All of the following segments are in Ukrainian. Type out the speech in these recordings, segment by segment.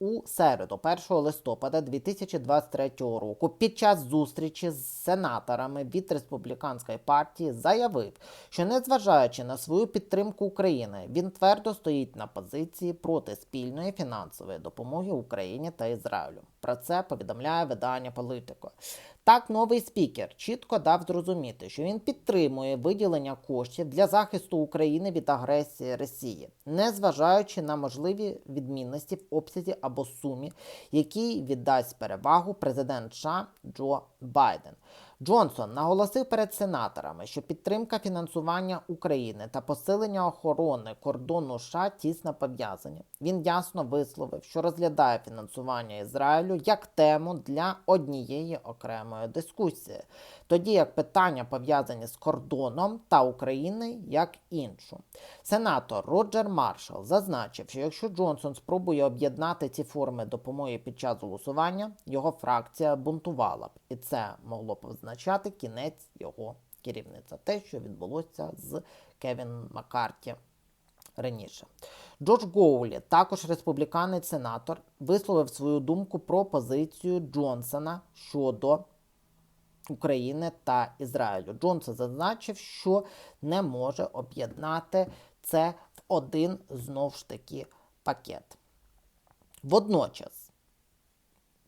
у середу, 1 листопада 2023 року, під час зустрічі з сенаторами від республіканської партії заявив, що незважаючи на свою підтримку України, він твердо стоїть на позиції проти спільної фінансової допомоги Україні та Ізраїлю. Про це повідомляє видання Політико. Так, новий спікер чітко дав зрозуміти, що він підтримує виділення коштів для захисту України від агресії Росії, незважаючи на можливі відмінності в обсязі або сумі, який віддасть перевагу президент США Джо Байден. Джонсон наголосив перед сенаторами, що підтримка фінансування України та посилення охорони кордону США тісно пов'язані. Він ясно висловив, що розглядає фінансування Ізраїлю як тему для однієї окремої дискусії, тоді як питання пов'язані з кордоном та Україною як іншу. Сенатор Роджер Маршал зазначив, що якщо Джонсон спробує об'єднати ці форми допомоги під час голосування, його фракція бунтувала б, і це могло б означати кінець його керівництва. Те, що відбулося з Кевін Маккарті раніше. Джордж Гоулі, також республіканець сенатор, висловив свою думку про позицію Джонсона щодо України та Ізраїлю. Джонсон зазначив, що не може об'єднати це в один знов ж таки пакет. Водночас,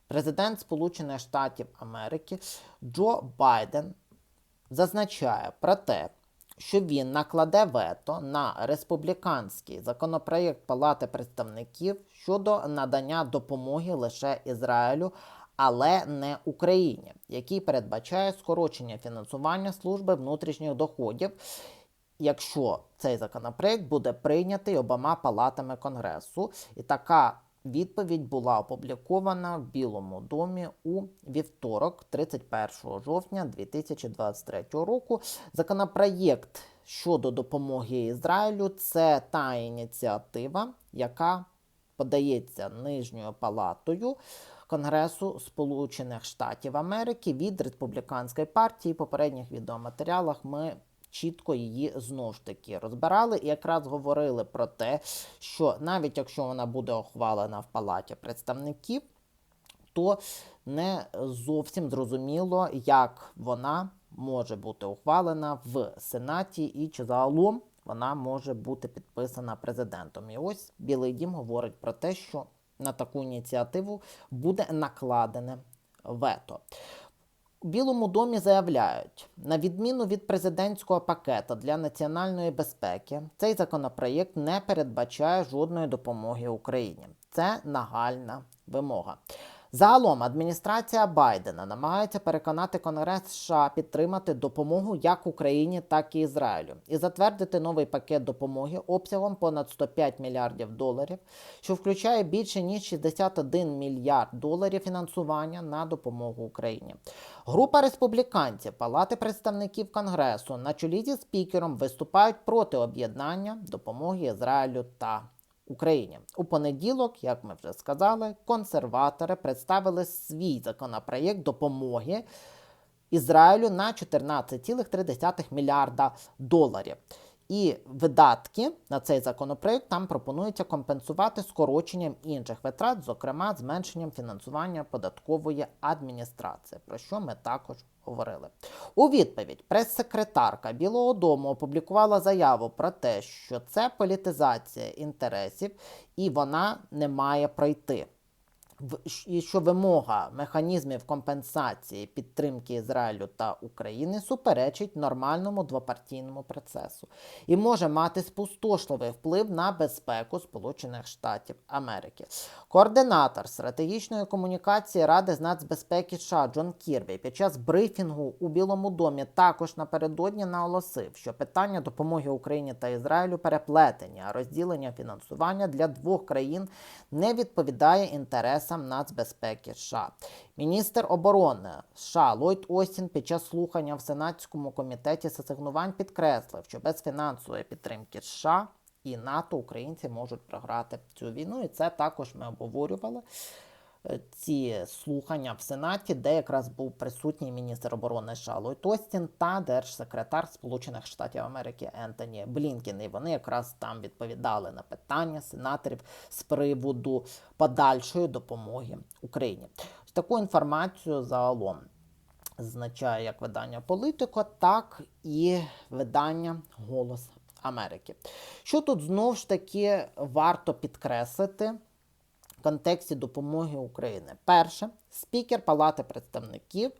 президент Сполучених Штатів Америки Джо Байден зазначає про те, що він накладе вето на республіканський законопроєкт Палати представників щодо надання допомоги лише Ізраїлю, але не Україні, який передбачає скорочення фінансування служби внутрішніх доходів. Якщо цей законопроект буде прийнятий обома палатами Конгресу, і така відповідь була опублікована в Білому домі у вівторок, 31 жовтня 2023 року. Законопроєкт щодо допомоги Ізраїлю це та ініціатива, яка подається нижньою палатою. Конгресу Сполучених Штатів Америки від республіканської партії. Попередніх відеоматеріалах ми чітко її знову ж таки розбирали і якраз говорили про те, що навіть якщо вона буде ухвалена в палаті представників, то не зовсім зрозуміло, як вона може бути ухвалена в Сенаті і чи загалом вона може бути підписана президентом. І ось Білий Дім говорить про те, що на таку ініціативу буде накладене вето. У Білому домі заявляють, на відміну від президентського пакета для національної безпеки, цей законопроєкт не передбачає жодної допомоги Україні. Це нагальна вимога. Загалом адміністрація Байдена намагається переконати Конгрес США підтримати допомогу як Україні, так і Ізраїлю і затвердити новий пакет допомоги обсягом понад 105 мільярдів доларів, що включає більше ніж 61 мільярд доларів фінансування на допомогу Україні. Група республіканців Палати представників Конгресу на чолі зі спікером виступають проти об'єднання допомоги Ізраїлю та Україні. У понеділок, як ми вже сказали, консерватори представили свій законопроєкт допомоги Ізраїлю на 14,3 мільярда доларів. І видатки на цей законопроект там пропонується компенсувати скороченням інших витрат, зокрема зменшенням фінансування податкової адміністрації, про що ми також говорили. У відповідь прес-секретарка Білого Дому опублікувала заяву про те, що це політизація інтересів і вона не має пройти що вимога механізмів компенсації підтримки Ізраїлю та України суперечить нормальному двопартійному процесу і може мати спустошливий вплив на безпеку Сполучених Штатів Америки. Координатор стратегічної комунікації Ради з нацбезпеки США Джон Кірбі під час брифінгу у Білому домі також напередодні наголосив, що питання допомоги Україні та Ізраїлю переплетені, а розділення фінансування для двох країн не відповідає інтересам інтересам нацбезпеки США. Міністр оборони США Ллойд Остін під час слухання в Сенатському комітеті з асигнувань підкреслив, що без фінансової підтримки США і НАТО українці можуть програти цю війну. І це також ми обговорювали ці слухання в Сенаті, де якраз був присутній міністр оборони США Ллойд Остін та держсекретар Сполучених Штатів Америки Ентоні Блінкен. І вони якраз там відповідали на питання сенаторів з приводу подальшої допомоги Україні. Таку інформацію загалом означає як видання Політико, так і видання Голос Америки. Що тут знову ж таки варто підкреслити контексті допомоги України? Перше, спікер Палати представників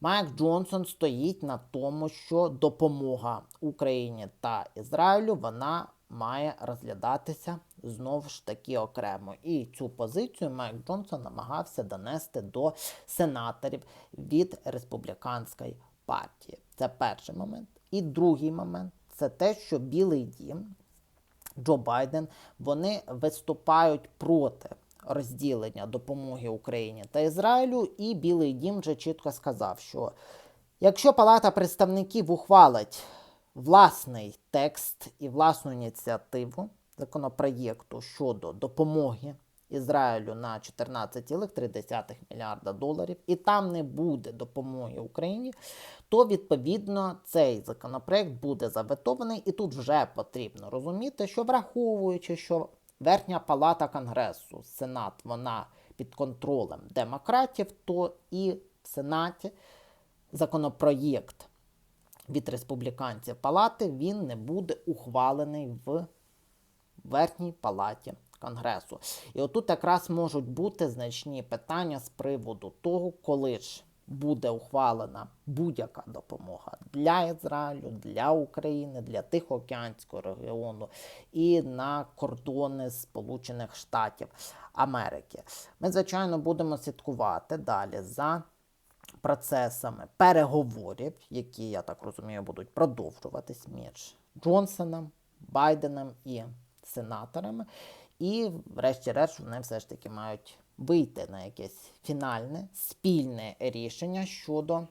Майк Джонсон стоїть на тому, що допомога Україні та Ізраїлю вона має розглядатися знову ж таки окремо. І цю позицію Майк Джонсон намагався донести до сенаторів від республіканської партії. Це перший момент. І другий момент це те, що Білий Дім, Джо Байден, вони виступають проти розділення допомоги Україні та Ізраїлю. І Білий Дім вже чітко сказав, що якщо Палата представників ухвалить власний текст і власну ініціативу законопроєкту щодо допомоги Ізраїлю на 14,3 мільярда доларів, і там не буде допомоги Україні, то відповідно цей законопроект буде заветований, і тут вже потрібно розуміти, що враховуючи, що Верхня палата Конгресу, Сенат, вона під контролем демократів, то і в Сенаті законопроєкт від республіканців палати він не буде ухвалений в верхній палаті Конгресу. І отут якраз можуть бути значні питання з приводу того, коли ж буде ухвалена будь-яка допомога для Ізраїлю, для України, для Тихоокеанського регіону і на кордони Сполучених Штатів Америки. Ми, звичайно, будемо слідкувати далі за процесами переговорів, які, я так розумію, будуть продовжуватись між Джонсоном, Байденом і сенаторами. І, врешті-решт, вони все ж таки мають вийти на якесь фінальне спільне рішення щодо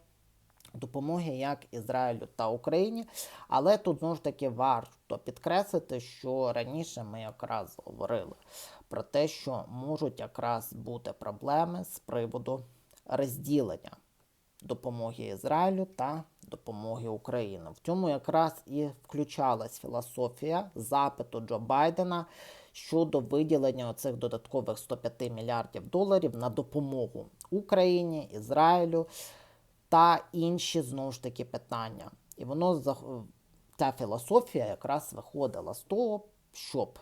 допомоги як Ізраїлю та Україні. Але тут знову ж таки варто підкреслити, що раніше ми якраз говорили про те, що можуть якраз бути проблеми з приводу розділення допомоги Ізраїлю та допомоги Україні. В цьому якраз і включалась філософія запиту Джо Байдена щодо виділення оцих додаткових 105 мільярдів доларів на допомогу Україні, Ізраїлю та інші знову ж таки питання. І воно ця філософія якраз виходила з того, щоб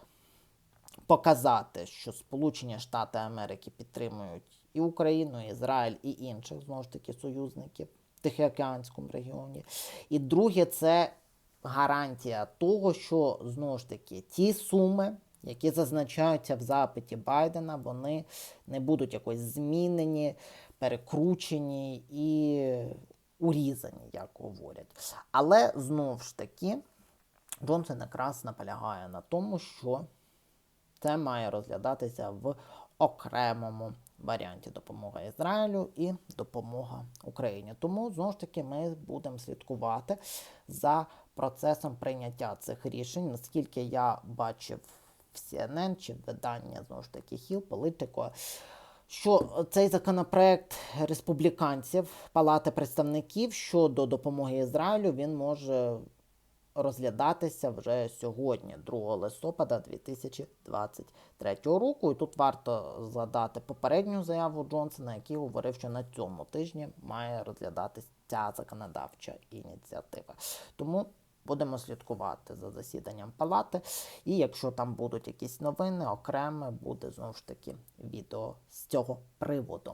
показати, що Сполучені Штати Америки підтримують і Україну, і Ізраїль, і інших знову ж таки союзників Тихоокеанському регіоні. І друге, це гарантія того, що знову ж таки ті суми, які зазначаються в запиті Байдена, вони не будуть якось змінені, перекручені і урізані, як говорять. Але знову ж таки, Джонсон якраз наполягає на тому, що це має розглядатися в окремому варіанті допомога Ізраїлю і допомога Україні. Тому знову ж таки ми будемо слідкувати за процесом прийняття цих рішень, наскільки я бачив в CNN чи видання знову ж таки Хіл, Політико. Що цей законопроект республіканців Палати представників щодо допомоги Ізраїлю він може розглядатися вже сьогодні, 2 листопада 2023 року. І тут варто згадати попередню заяву Джонсона, який говорив, що на цьому тижні має розглядатися ця законодавча ініціатива. Тому будемо слідкувати за засіданням палати. І якщо там будуть якісь новини, окреме буде знову ж таки відео з цього приводу.